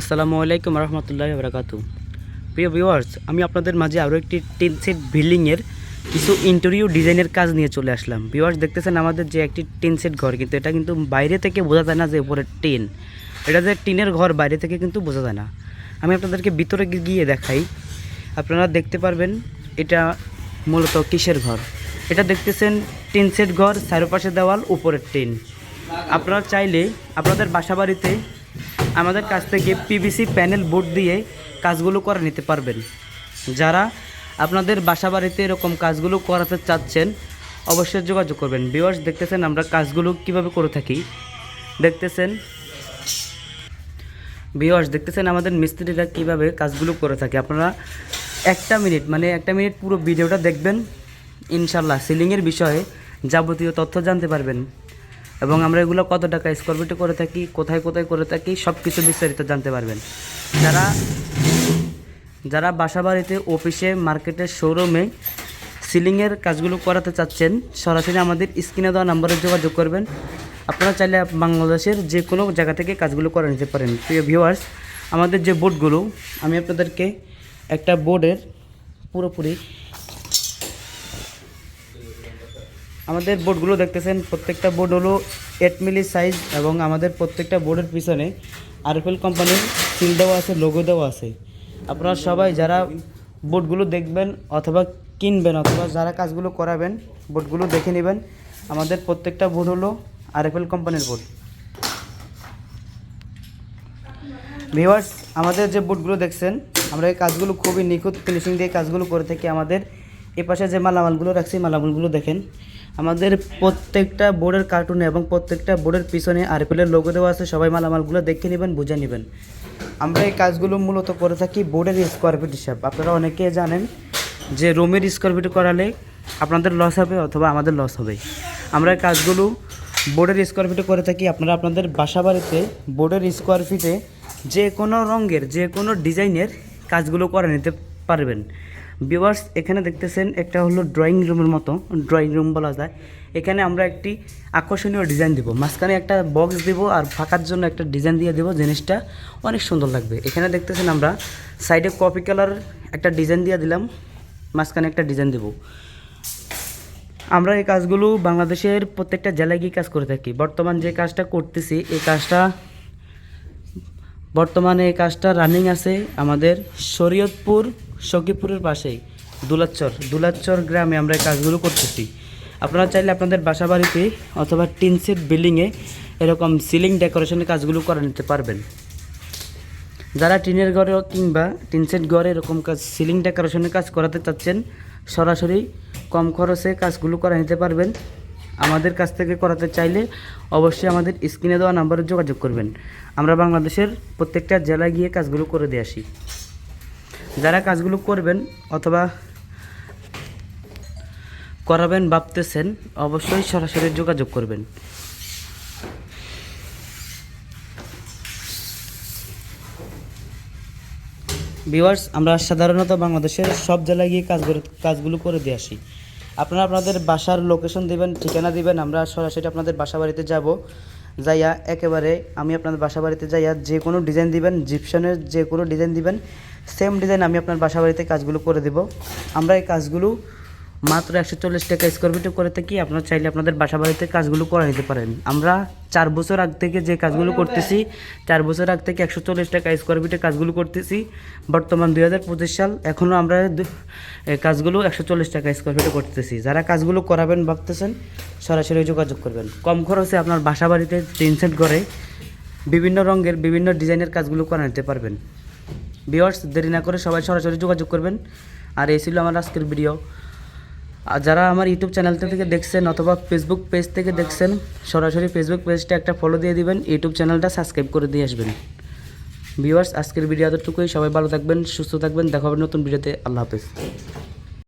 আসসালামু আলাইকুম রহমতুল্লাহ বরাকাতু প্রিয় ভিউয়ার্স আমি আপনাদের মাঝে আরও একটি টেন সেট বিল্ডিংয়ের কিছু ইন্টেরিয়ু ডিজাইনের কাজ নিয়ে চলে আসলাম। ভিউয়ার্স দেখতেছেন আমাদের যে একটি টিন সেট ঘর, কিন্তু এটা কিন্তু বাইরে থেকে বোঝা যায় না যে উপরে টিন। এটা যে টিনের ঘর, বাইরে থেকে কিন্তু বোঝা যায় না। আমি আপনাদেরকে ভিতরে গিয়ে দেখাই। আপনারা দেখতে পারবেন এটা মূলত কিসের ঘর? এটা দেখতেছেন টিন সেট ঘর, চারপাশে দেওয়াল উপরের টিন। আপনারা চাইলে আপনাদের বাসা বাড়িতে আমাদের কাছ থেকে পিভিসি প্যানেল বোর্ড দিয়ে কাজগুলো করে নিতে পারবেন। যারা আপনাদের বাসা বাড়িতে এরকম কাজগুলো করাতে চাচ্ছেন, অবশ্যই যোগাযোগ করবেন। ভিউয়ার্স দেখতেছেন আমরা কাজগুলো কীভাবে করে থাকি? দেখতেছেন? ভিউয়ার্স দেখতেছেন আমাদের মিস্ত্রিরা কীভাবে কাজগুলো করে থাকে? আপনারা একটা মিনিট মানে একটা মিনিট পুরো ভিডিওটা দেখবেন। ইনশাল্লাহ সিলিংয়ের বিষয়ে যাবতীয় তথ্য জানতে পারবেন। এবং আমরা এগুলো কত টাকা স্কোয়ার ফিটে করে থাকি, কোথায় কোথায় করে থাকি সব কিছু বিস্তারিত জানতে পারবেন। যারা যারা বাসা বাড়িতে অফিসে মার্কেটের শোরুমে সিলিংয়ের কাজগুলো করাতে চাচ্ছেন, সরাসরি আমাদের স্ক্রিনে দেওয়া নাম্বারে যোগাযোগ করবেন। আপনারা চাইলে বাংলাদেশের যে কোনো জায়গা থেকে কাজগুলো করে নিতে পারেন। প্রিয় ভিউয়ার্স আমাদের যে বোর্ডগুলো আমি আপনাদেরকে একটা বোর্ডের পুরোপুরি আমাদের বোর্ডগুলো দেখতেছেন, প্রত্যেকটা বোর্ড হলো এইট মিলি সাইজ এবং আমাদের প্রত্যেকটা বোর্ডের পিছনে আরএফএল কোম্পানির সিল দেওয়া আছে লোগো দেওয়া আছে। আপনারা সবাই যারা বোর্ডগুলো দেখবেন অথবা কিনবেন অথবা যারা কাজগুলো করাবেন, বোর্ডগুলো দেখে নেবেন। আমাদের প্রত্যেকটা বোর্ড হলো আরএফএল কোম্পানির বোর্ড। ভিউয়ার্স আমাদের যে বোর্ডগুলো দেখছেন, আমরা এই কাজগুলো খুবই নিখুঁত ফিনিশিং দিয়ে কাজগুলো করে থাকি। আমাদের এ পাশে যে মালামালগুলো রাখছি, মালামালগুলো দেখেন। আমাদের প্রত্যেকটা বোর্ডের কার্টুনে এবং প্রত্যেকটা বোর্ডের পিছনে আরপিএলের লোগো দেওয়া আছে, সবাই মালামালগুলো দেখে নেবেন, বুঝে নেবেন। আমরা এই কাজগুলো মূলত করে থাকি বোর্ডের স্কোয়ার ফিট হিসাব। আপনারা অনেকে জানেন যে রুমের স্কোয়ার ফিট করালে আপনাদের লস হবে অথবা আমাদের লস হবে। আমরা কাজগুলো বোর্ডের স্কোয়ার ফিটে করে থাকি। আপনারা আপনাদের বাসা বাড়িতে বোর্ডের স্কোয়ার ফিটে যে কোনো রঙের, যে কোনো ডিজাইনের কাজগুলো করে নিতে পারবেন। ভিউয়ার্স এখানে দেখতেছেন একটা হলো ড্রয়িং রুমের মতো ড্রয়িং রুম বলা যায়। এখানে আমরা একটি আকর্ষণীয় ডিজাইন দিব। মাঝখানে একটা বক্স দিব আর ফাঁকার জন্য একটা ডিজাইন দিয়ে দেবো, জিনিসটা অনেক সুন্দর লাগবে। এখানে দেখতেছেন আমরা সাইডে কপি কালার একটা ডিজাইন দিয়ে দিলাম, মাঝখানে একটা ডিজাইন দেবো। আমরা এই কাজগুলো বাংলাদেশের প্রত্যেকটা জেলায় গিয়ে কাজ করে থাকি। বর্তমান যে কাজটা করতেছি, এই কাজটা, বর্তমানে এই কাজটা রানিং আছে আমাদের শরীয়তপুর সখীপুরের পাশেই, দুলাচ্চর দুলাচ্চর গ্রামে আমরা এই কাজগুলো করতেছি। আপনারা চাইলে আপনাদের বাসা বাড়িতে অথবা টিন সেট বিল্ডিংয়ে এরকম সিলিং ডেকোরেশনের কাজগুলো করে নিতে পারবেন। যারা টিনের ঘরে কিংবা টিন সেট ঘরে এরকম কাজ, সিলিং ডেকোরেশনের কাজ করাতে চাচ্ছেন, সরাসরি কম খরচে কাজগুলো করে নিতে পারবেন। আমাদের কাছ থেকে করাতে চাইলে অবশ্যই আমাদের স্ক্রিনে দেওয়া নাম্বারে যোগাযোগ করবেন। আমরা বাংলাদেশের প্রত্যেকটা জেলায় গিয়ে কাজগুলো করে দিয়ে আসি। যারা কাজগুলো করবেন অথবা করাবেন, ভাবতেছেন, অবশ্যই সরাসরি যোগাযোগ করবেন। ভিউয়ার্স আমরা সাধারণত বাংলাদেশের সব জেলায় গিয়ে কাজ কাজগুলো করে দিয়ে আসি। আপনারা আপনাদের বাসার লোকেশন দিবেন, ঠিকানা দিবেন, আমরা সরাসরি আপনাদের বাসা বাড়িতে যাব। যাইয়া একেবারে আমি আপনাদের বাসা বাড়িতে যাইয়া যে কোনো ডিজাইন দিবেন জিপশনের যে কোনো ডিজাইন দিবেন সেম ডিজাইন আমি আপনার বাসা বাড়িতে কাজগুলো করে দেব। আমরা এই কাজগুলো মাত্র একশো চল্লিশ টাকা স্কোয়ার ফিটে করে থাকি। আপনারা চাইলে আপনাদের বাসা বাড়িতে কাজগুলো করে নিতে পারেন। আমরা চার বছর আগ থেকে যে কাজগুলো করতেছি, চার বছর আগ থেকে একশো চল্লিশ টাকা স্কোয়ার ফিটে কাজগুলো করতেছি। বর্তমান দুই হাজার পঁচিশ সাল এখনও আমরা কাজগুলো একশো চল্লিশ টাকা স্কোয়ার ফিটে করতেছি। যারা কাজগুলো করাবেন, ভাবতেছেন, সরাসরি যোগাযোগ করবেন। কম খরচে আপনার বাসা বাড়িতে সেট করে বিভিন্ন রঙের বিভিন্ন ডিজাইনের কাজগুলো করা নিতে পারবেন। ভিওয়ার্স দেরি না করে সবাই সরাসরি যোগাযোগ করবেন। আর এই ছিল আমার আজকের ভিডিও আর যারা আমার ইউটিউব চ্যানেল থেকে দেখছেন অথবা ফেসবুক পেজ থেকে দেখছেন, সরাসরি ফেসবুক পেজটা একটা ফলো দিয়ে দিবেন ইউটিউব চ্যানেলটা সাবস্ক্রাইব করে দিয়ে আসবেন। ভিউয়ার্স আজকের ভিডিও এতটুকুই। সবাই ভালো থাকবেন, সুস্থ থাকবেন। দেখাবেন নতুন ভিডিওতে আল্লাহ হাফেজ।